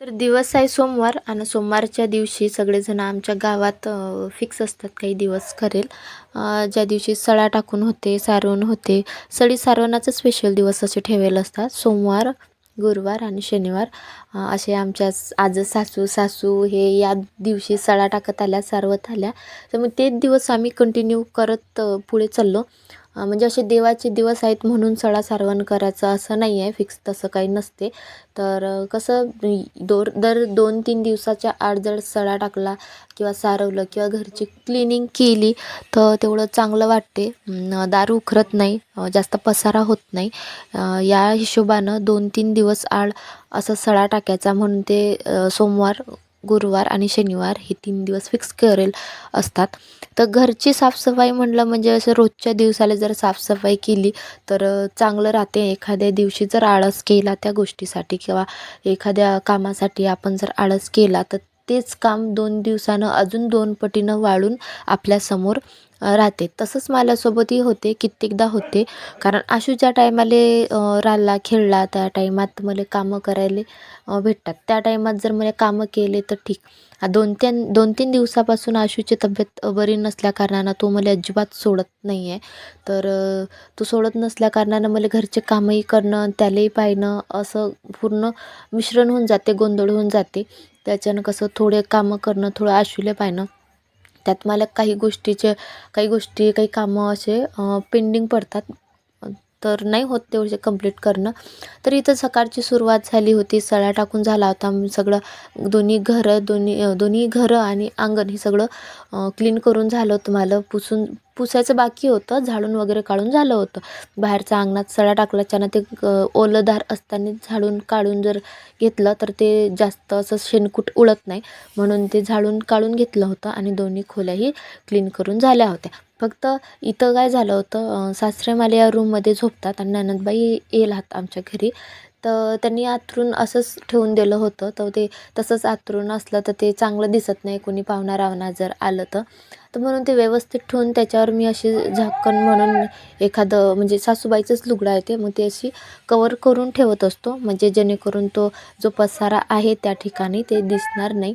तर दिवस आहे सोमवार आणि सोमवारच्या दिवशी सगळेजण आमच्या गावात फिक्स असतात काही दिवस करेल. ज्या दिवशी सळा टाकून होते सारवण होते सळी सारवणाचं स्पेशल दिवस असे ठेवेल असतात. सोमवार गुरुवार आणि शनिवार असे आमच्या आज सासू सासू हे या दिवशी सळा टाकत आल्या सारवत आल्या. तर मग तेच दिवस आम्ही कंटिन्यू करत पुढे चाललो. म्हणजे असे देवाचे दिवस आहेत म्हणून सडा सारवण करायचं असं नाही आहे फिक्स तसं काही नसते. तर कसं दोर दर दोन तीन दिवसाच्या आड जर सडा टाकला किंवा सारवलं किंवा घरची क्लिनिंग केली तर तेवढं चांगलं वाटते. दारू दार उखरत नाही जास्त पसारा होत नाही. या हिशोबानं दोन तीन दिवस आड असं सडा टाकायचा म्हणून ते सोमवार गुरुवार आणि शनिवार हे तीन दिवस फिक्स करेल असतात. तर घरची साफसफाई म्हटलं म्हणजे असं रोजच्या दिवसाला जर साफसफाई केली तर चांगलं राहते. एखाद्या दिवशी जर आळस केला त्या गोष्टीसाठी किंवा एखाद्या कामासाठी आपण जर आळस केला तर तेच काम दोन दिवसानं अजून दोन पटीनं वाढून आपल्यासमोर राहते. तसंच माझ्यासोबतही होते कित्येकदा होते. कारण आशूच्या टायमाला राहिला खेळला त्या टायमात मला कामं करायला भेटतात. त्या टायमात जर मला कामं केले तर ठीक. दोन तीन दोन तीन दिवसापासून आशूची तब्येत बरी नसल्याकारणानं तो मला अजिबात सोडत नाही आहे तर तो सोडत नसल्याकारणानं मला घरचे कामही करणं त्यालाही पाहणं असं पूर्ण मिश्रण होऊन जाते गोंधळ होऊन जाते. त्याच्यानं कसं थोडे कामं करणं थोडं आशूला पाहणं. त्यात मला काही गोष्टीचे काही गोष्टी काही कामं असे पेंडिंग पडतात. तर नाही होत तेवढे कंप्लीट करणं. तर इथं सकाळची सुरुवात झाली होती. सळा टाकून झाला होता. सगळं दोन्ही घरं दोन्ही दोन्ही घरं आणि अंगण हे सगळं क्लीन करून झालं होतं मला. पुसून पुसायचं बाकी होतं झाडून वगैरे काढून झालं होतं. बाहेरच्या अंगणात सडा टाकल्याच्यानं ते ओलंदार ओलंधार असताना झाडून काढून जर घेतलं तर ते जास्त असं शेणकूट उडत नाही. म्हणून ते झाडून काढून घेतलं होतं आणि दोन्ही खोल्याही क्लीन करून झाल्या होत्या. फक्त इथं काय झालं होतं सासरे मला या रूममध्ये झोपतात आणि ननदबाई येईल आहात आमच्या घरी. तर त्यांनी आतरून असंच ठेवून दिलं होतं. तर ते तसंच आतरून असलं तर ते चांगलं दिसत नाही कोणी पाहुणा रावणा जर आलं तर. तर म्हणून ते व्यवस्थित ठेवून त्याच्यावर मी अशी झाकण म्हणून एखादं म्हणजे सासूबाईचंच लुगडं आहे ते मग ते अशी कवर करून ठेवत असतो. म्हणजे जेणेकरून तो जो पसारा आहे त्या ठिकाणी ते दिसणार नाही.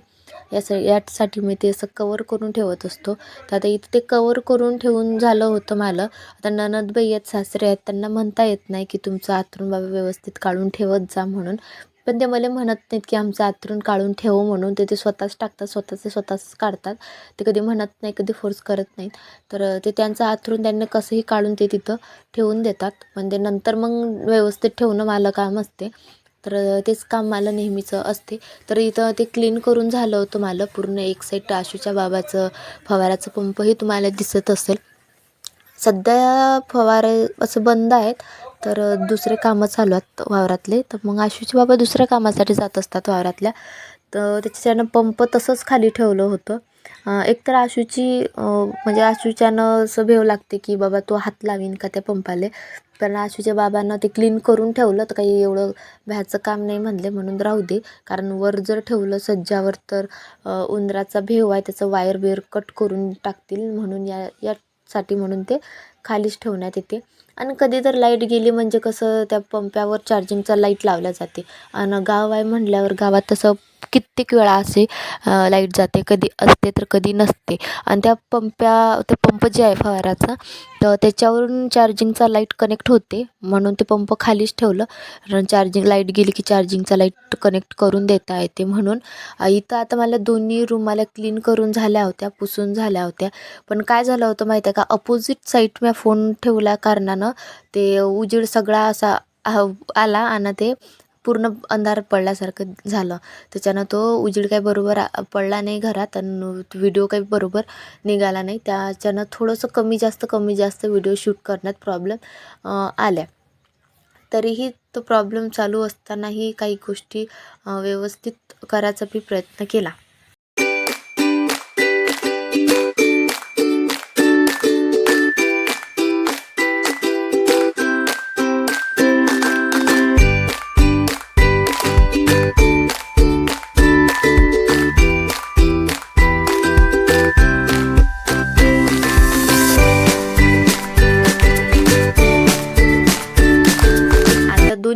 यासा यासाठी मी ते असं कवर करून ठेवत असतो. तर आता इथं ते कवर करून ठेवून झालं होतं मला. आता ननदबाई आहेत सासरे आहेत त्यांना म्हणता येत नाही की तुमचं आतरून बाबा व्यवस्थित काढून ठेवत जा म्हणून. पण ते मला म्हणत नाहीत की आमचं आतरून काढून ठेवू म्हणून. ते ते स्वतःच टाकतात स्वतःचे स्वतःच काढतात. ते कधी म्हणत नाही कधी फोर्स करत नाहीत. तर ते त्यांचं आतरून त्यांना कसंही काढून ते तिथं ठेवून देतात. म्हणजे नंतर मग व्यवस्थित ठेवणं मला काम असते. तर तेच काम मला नेहमीचं असते. तर इथं ते क्लीन करून झालं होतं मला. पूर्ण एक साईड आशूच्या बाबाचं फवाराचं पंपही तुम्हाला दिसत असेल. सध्या फवारे असं बंद आहेत. तर दुसरे कामं चालू आहेत वावरातले. तर मग आशूचे बाबा दुसऱ्या कामासाठी जात असतात वावरातल्या. तर त्याच्यानं पंप तसंच खाली ठेवलं होतं. एक एकतर आशूची म्हणजे आशूच्यानं असं भेव लागते की बाबा तो हात लावीन का त्या पंपाले पण आशूच्या बाबांना ते क्लीन करून ठेवलं तर काही एवढं भ्याचं काम नाही म्हणले म्हणून राहू दे. कारण वर जर ठेवलं सज्जावर तर उंदराचा भेव आहे त्याचं वायर बिअर कट करून टाकतील म्हणून या यासाठी म्हणून ते खालीच ठेवण्यात येते. आणि कधी तर लाइट गेली म्हणजे कसं त्या पंप्यावर चार्जिंगचा लाइट लावल्या जाते. आणि गाव आहे म्हटल्यावर गावात तसं कित्येक वेळा असे लाइट जाते. कधी असते तर कधी नसते. आणि त्या पंप्या ते पंप जे आहे फवाराचा तर त्याच्यावरून चार्जिंगचा लाइट कनेक्ट होते. म्हणून ते पंप खालीच ठेवलं. चार्जिंग लाइट गेली की चार्जिंगचा लाइट कनेक्ट करून देता येते. म्हणून इथं आता मला दोन्ही रूमाला क्लीन करून झाल्या होत्या पुसून झाल्या होत्या. पण काय झालं होतं माहिती आहे का? अपोजिट साईड मी फोन ठेवल्या कारणानं ते उजेड सगळा असा आला. आणि ते पूर्ण अंधार पडल्यासारखं झालं. त्याच्यानं तो उजेड काही बरोबर आ- पडला नाही घरात आणि व्हिडिओ काही बरोबर निघाला नाही. त्याच्यानं थोडंसं कमी जास्त कमी जास्त व्हिडिओ शूट करण्यात प्रॉब्लेम आल्या. तरीही तो प्रॉब्लेम चालू असतानाही काही गोष्टी व्यवस्थित करायचा मी प्रयत्न केला.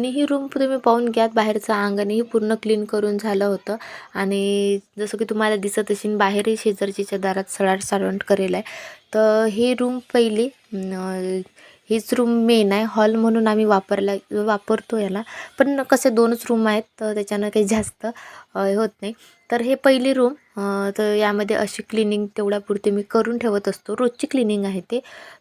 आता रूम तुम्ही पाहून घ्यात बाहेरचं अंगणही पूर्ण क्लीन करून झालं होतं. आणि जसं की तुम्हाला दिसत असेल बाहेरही शेजारच्या दारात सडाट सारवंट करेल आहे. तर ही रूम पहिली हीच रूम मेन आहे. हॉल म्हणून आम्ही वापरला वापरतो याला. पण कसे दोनच रूम आहेत तर त्याच्यानं काही जास्त होत नाही. तर हे पहिली रूम तर यामध्ये अशी क्लिनिंग तेवढ्यापुरती मी करून ठेवत असतो. रोजची क्लिनिंग आहे ते.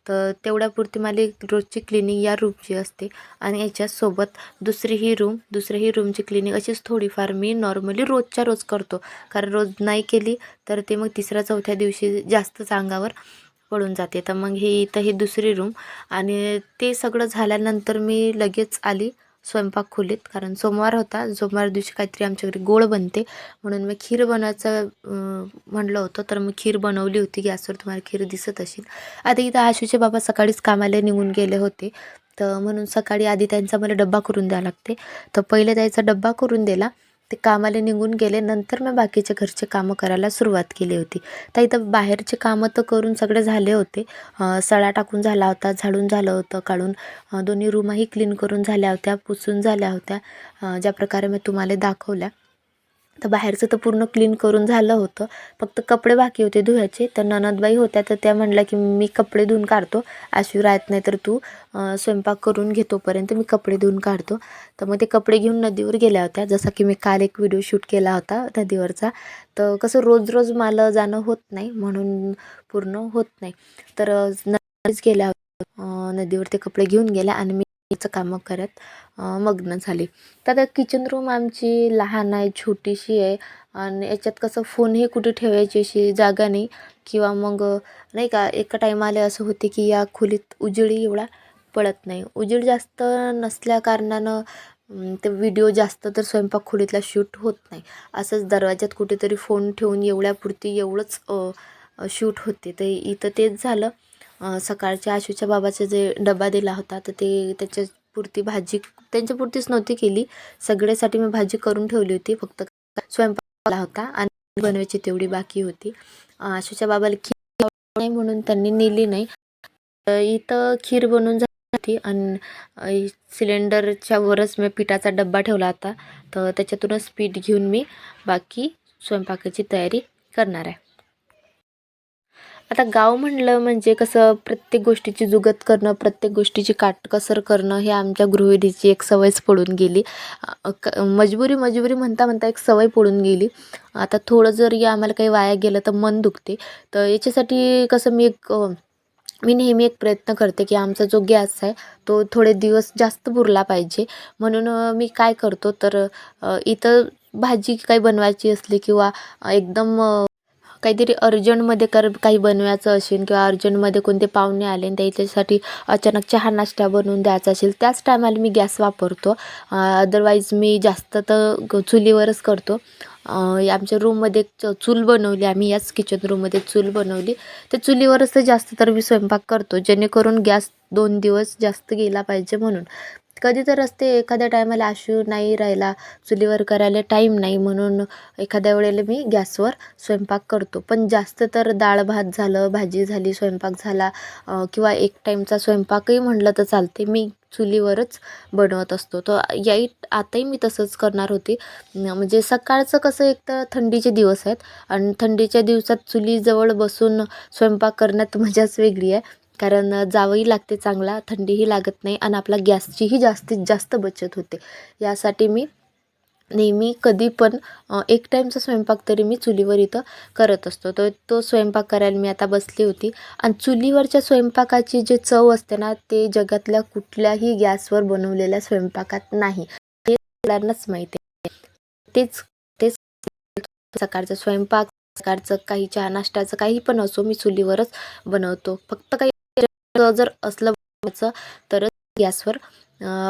तर तेवढ्यापुरती मला रोजची क्लिनिंग या रूमची असते. आणि याच्यासोबत दुसरी ही रूम दुसरी ही रूमची क्लिनिंग अशीच थोडीफार मी नॉर्मली रोजच्या रोज करतो. कारण रोज नाही केली तर ते मग तिसऱ्या चौथ्या दिवशी जास्तच अंगावर पडून जाते. तर मग ही इथं ही दुसरी रूम आणि ते सगळं झाल्यानंतर मी लगेच आली स्वयंपाक खोलीत. कारण सोमवार होता. सोमवार दिवशी काहीतरी आमच्या घरी गोड बनते. म्हणून मी खीर बनवायचं म्हणलं होतं. तर मी खीर बनवली होती. गॅसवर तुम्हाला खीर दिसत असेल. आता इथं आशूचे बाबा सकाळीच कामाला निघून गेले होते. तर म्हणून सकाळी आधी त्यांचा मला डब्बा करून द्यावा लागते. तर पहिले त्याचा डब्बा करून दिला. ते कामाला निघून गेले नंतर मी बाकीचे घरचे कामं करायला सुरुवात केली होती. तर इथं बाहेरचे कामं तर करून सगळे झाले होते. सडा टाकून झाला होता झाडून झालं होतं काढून दोन्ही रूमही क्लीन करून झाल्या होत्या पुसून झाल्या होत्या. ज्या प्रकारे मी तुम्हाला दाखवल्या. तर बाहेरचं तर पूर्ण क्लीन करून झालं होतं. फक्त कपडे बाकी होते धुवायचे. तर ननदबाई होत्या तर त्या म्हणल्या की मी कपडे धुवून काढतो. आशू राहत नाही तर तू स्वयंपाक करून घेतोपर्यंत मी कपडे धुवून काढतो. तर मग ते कपडे घेऊन नदीवर गेल्या होत्या. जसा की मी काल एक व्हिडिओ शूट केला होता नदीवरचा. तर कसं रोज रोज मला जाणं होत नाही म्हणून पूर्ण होत नाही. तर नदीच गेल्या होत्या. नदीवर ते कपडे घेऊन गेल्या आणि मी हिचं कामं करत मग्न झाले. तर आता किचन रूम आमची लहान आहे छोटीशी आहे. आणि याच्यात कसं फोनही कुठे ठेवायची अशी जागा नाही. किंवा मग नाही का एका टायमाला असं होते की या खोलीत उजेडी एवढा पडत नाही. उजेड जास्त नसल्या कारणानं ते व्हिडिओ जास्त तर स्वयंपाक खोलीतला शूट होत नाही. असंच दरवाज्यात कुठेतरी फोन ठेवून एवढ्यापुरती एवढंच शूट होते. तर इथं तेच झालं. सकाळच्या आशूच्या बाबाचा जे डबा दिला होता तर ते त्याच्या पुरती भाजी त्यांच्यापुरतीच नव्हती केली. सगळ्यासाठी मी भाजी करून ठेवली होती फक्त स्वयंपाक होता आणि बनवायची तेवढी बाकी होती. आशूच्या बाबाला खीर नाही म्हणून त्यांनी नेली नाही. तर इथं खीर बनवून झाली होती आणि सिलेंडरच्या वरच मी पिठाचा डब्बा ठेवला होता. तर त्याच्यातूनच पीठ घेऊन मी बाकी स्वयंपाकाची तयारी करणार आहे. आता गाव म्हणलं म्हणजे कसं प्रत्येक गोष्टीची जुगत करणं प्रत्येक गोष्टीची काटकसर करणं हे आमच्या गृहिणीची एक सवयच पडून गेली. क मजबुरी मजबुरी म्हणता म्हणता एक सवय पडून गेली. आता थोडं जरी आम्हाला काही वाया गेलं तर मन दुखते. तर याच्यासाठी कसं मी एक मी नेहमी एक प्रयत्न करते की आमचा जो गॅस आहे तो थोडे दिवस जास्त पुरला पाहिजे. म्हणून मी काय करतो तर इथं भाजी काही बनवायची असली किंवा एकदम काहीतरी अर्जंटमध्ये कर काही बनवायचं असेल किंवा अर्जंटमध्ये कोणते पाहुणे आले आणि त्याच्यासाठी अचानक चहा नाश्ता बनवून द्यायचा असेल त्याच टायमाला मी गॅस वापरतो. अदरवाईज मी जास्त तर चुलीवरच करतो. आमच्या रूममध्ये च- चूल बनवली आम्ही याच किचन रूममध्ये चूल बनवली. त्या चुलीवरच तर जास्त तर मी स्वयंपाक करतो जेणेकरून गॅस दोन दिवस जास्त गेला पाहिजे म्हणून. कधी तर असते एखाद्या टायमाला आशू नाही राहिला चुलीवर करायला टाईम नाही म्हणून एखाद्या वेळेला मी गॅसवर स्वयंपाक करतो. पण जास्त तर डाळ भात झालं भाजी झाली स्वयंपाक झाला किंवा एक टाईमचा स्वयंपाकही म्हटलं तर चालते. मी चुलीवरच बनवत असतो. तर याही आताही मी तसंच करणार होती. म्हणजे सकाळचं कसं एक तर थंडीचे दिवस आहेत. आणि थंडीच्या दिवसात चुलीजवळ बसून स्वयंपाक करण्यात मजाच वेगळी आहे. कारण जावंही लागते चांगला थंडीही लागत नाही आणि आपला गॅसचीही जास्तीत जास्त बचत होते. यासाठी मी नेहमी कधी पण एक टाईमचा स्वयंपाक तरी मी चुलीवर इथं करत असतो. तर तो स्वयंपाक करायला मी आता बसली होती. आणि चुलीवरच्या स्वयंपाकाची जे चव असते ना ते जगातल्या कुठल्याही गॅसवर बनवलेल्या स्वयंपाकात नाही. हे सगळ्यांनाच माहिती आहे. तेच तेच सकाळचा स्वयंपाक सकाळचं काही चहा नाश्त्याचं काही पण असो मी चुलीवरच बनवतो. फक्त काही जर असलं बनवायचं तरच गॅसवर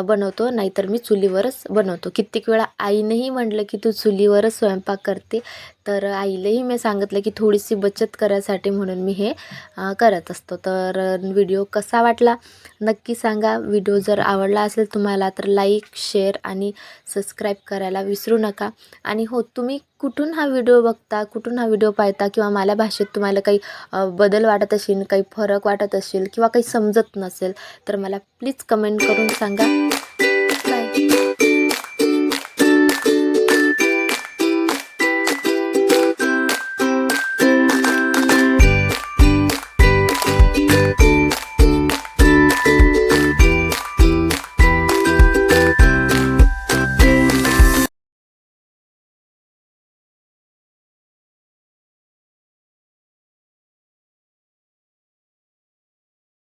बनवतो. नाहीतर मी चुलीवरच बनवतो. कित्येक वेळा आईनंही म्हटलं की तू चुलीवरच स्वयंपाक करते. तर आईलाही मी सांगितलं की थोडीशी बचत करायसाठी म्हणून मी हे करत असतो. तर व्हिडिओ कसा वाटला नक्की सांगा. व्हिडिओ जर आवडला असेल तुम्हाला तर लाईक शेअर आणि सबस्क्राईब करायला विसरू नका. आणि हो तुम्ही कुठून हा व्हिडिओ बघता कुठून हा व्हिडिओ पाहता किंवा मला भाषेत तुम्हाला काही बदल वाटत असेल काही फरक वाटत असेल किंवा काही समजत नसेल तर मला प्लीज कमेंट करून सांगा.